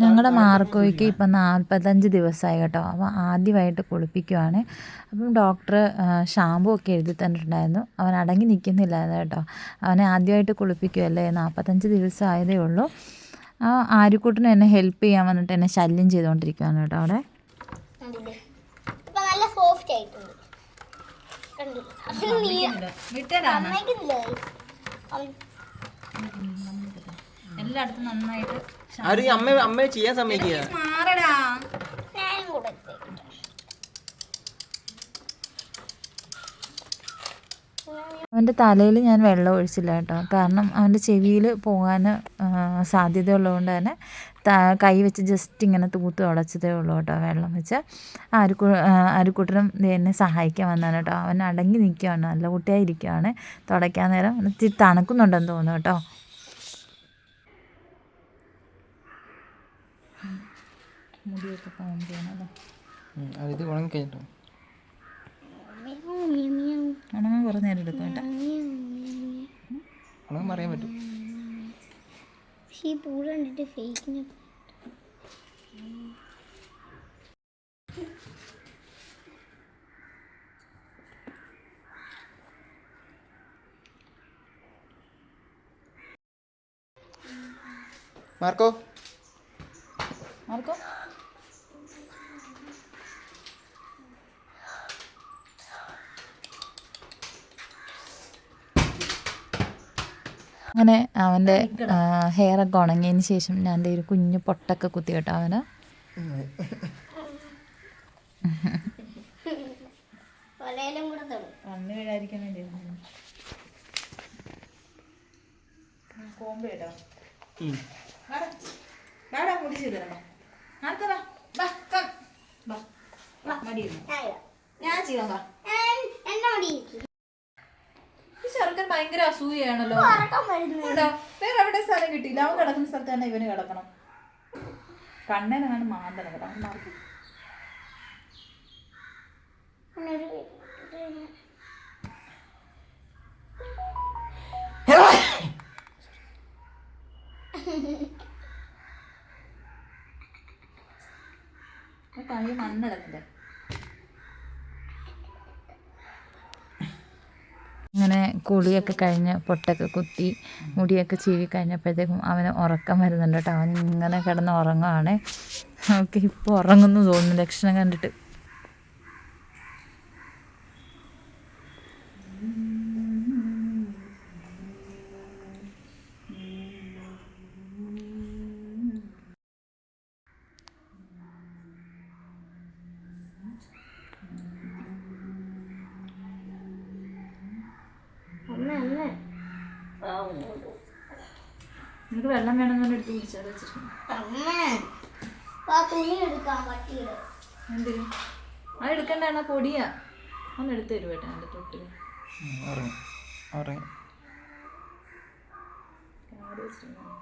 ഞങ്ങളുടെ മാർക്കോയ്ക്ക് ഇപ്പം നാൽപ്പത്തഞ്ച് ദിവസമായി കേട്ടോ. അപ്പോൾ ആദ്യമായിട്ട് കുളിപ്പിക്കുവാണ്. അപ്പം ഡോക്ടർ ഷാമ്പു ഒക്കെ എഴുതി തന്നിട്ടുണ്ടായിരുന്നു. അവൻ അടങ്ങി നിൽക്കുന്നില്ലായിരുന്നു കേട്ടോ. അവനെ ആദ്യമായിട്ട് കുളിപ്പിക്കുമല്ലേ നാൽപ്പത്തഞ്ച് ദിവസം ആയതേ ഉള്ളൂ. ആ ആര്യക്കൂട്ടിന് എന്നെ ഹെൽപ്പ് ചെയ്യാൻ വന്നിട്ട് എന്നെ ശല്യം ചെയ്തുകൊണ്ടിരിക്കുകയാണ് കേട്ടോ അവിടെ. നല്ല സോഫ്റ്റ് ആയിട്ടുണ്ട്. കണ്ടില്ലേ? എല്ലായിടത്തും നന്നായിട്ട് ആരും ഈ അമ്മ അമ്മയെ ചെയ്യാൻ സമ്മതിക്കുക മാറടാ. അവന്റെ തലയിൽ ഞാൻ വെള്ളം ഒഴിച്ചില്ല കേട്ടോ. കാരണം അവന്റെ ചെവിയിൽ പോകാൻ സാധ്യത ഉള്ളതുകൊണ്ട് തന്നെ കൈ വെച്ച് ജസ്റ്റ് ഇങ്ങനെ തൂത്ത് ഉടച്ചതേ ഉള്ളൂ കേട്ടോ വെള്ളം വെച്ച്. ആരുക്കു ആരുക്കുട്ടനും ദേ എന്നെ സഹായിക്കാൻ വന്നാണ് കേട്ടോ. അവൻ അടങ്ങി നിൽക്കുകയാണ് നല്ല കുട്ടിയായിരിക്കുകയാണ് തുടയ്ക്കാൻ നേരം ഇത്തിരി തണുക്കുന്നുണ്ടെന്ന് തോന്നുന്നു കേട്ടോ. മുടിയൊക്കെ ഉണങ്ങി കഴിഞ്ഞിട്ടോ മിയാവ്, മിയാവ്, മിയാവ്, ഉണങ്ങാൻ കുറേ നേരം എടുക്കും കേട്ടോ. ഉണങ്ങുമ്പോൾ അറിയാൻ പറ്റും. പക്ഷേ ഈ പൂട് കണ്ടിട്ട് ഫേക്കിന് മാർക്കോ? മാർക്കോ അങ്ങനെ അവന്റെ ഹെയറൊക്കെ ഉണങ്ങിയതിന് ശേഷം ഞാൻ എന്റെ ഒരു കുഞ്ഞു പൊട്ടൊക്കെ കുത്തി കേട്ടോ അവന്. കോമ്പ് കേട്ടോ. മാഡം മാഡം കുടിച്ചു തരണം. ഞാൻ ചെയ്യാം ചെറുക്കൻ ഭയങ്കര അസൂയാണല്ലോ വേറെ എവിടെ സ്ഥലം കിട്ടിയില്ല. അവൻ കിടക്കുന്ന സ്ഥലത്ത് തന്നെ ഇവന് കിടക്കണം. കണ്ണനാണ് മാന്തണം കേട്ടോ അവൻ മണ്ണ് കിടക്കണ്ടേ കുളിയൊക്കെ കഴിഞ്ഞ് പൊട്ടൊക്കെ കുത്തി മുടിയൊക്കെ ചീവി കഴിഞ്ഞപ്പോഴത്തേക്കും അവന് ഉറക്കം വരുന്നുണ്ട് കേട്ടോ. അവൻ ഇങ്ങനെ കിടന്ന് ഉറങ്ങുവാണ്. ഓക്കെ ഇപ്പോൾ ഉറങ്ങുന്നു തോന്നുന്നു. ലക്ഷണം കണ്ടിട്ട്. നിനക്ക് വെള്ളം വേണമെന്ന് എടുത്ത് കുടിച്ചാൽ വെച്ചിട്ടുണ്ട് എന്തിനും അത് എടുക്കണ്ടാണ് പൊടിയാ. ഒന്ന് എടുത്ത് തരുമോ കേട്ടോ എന്റെ തൊട്ടിൽ വെച്ചിട്ടുണ്ടായിരുന്നു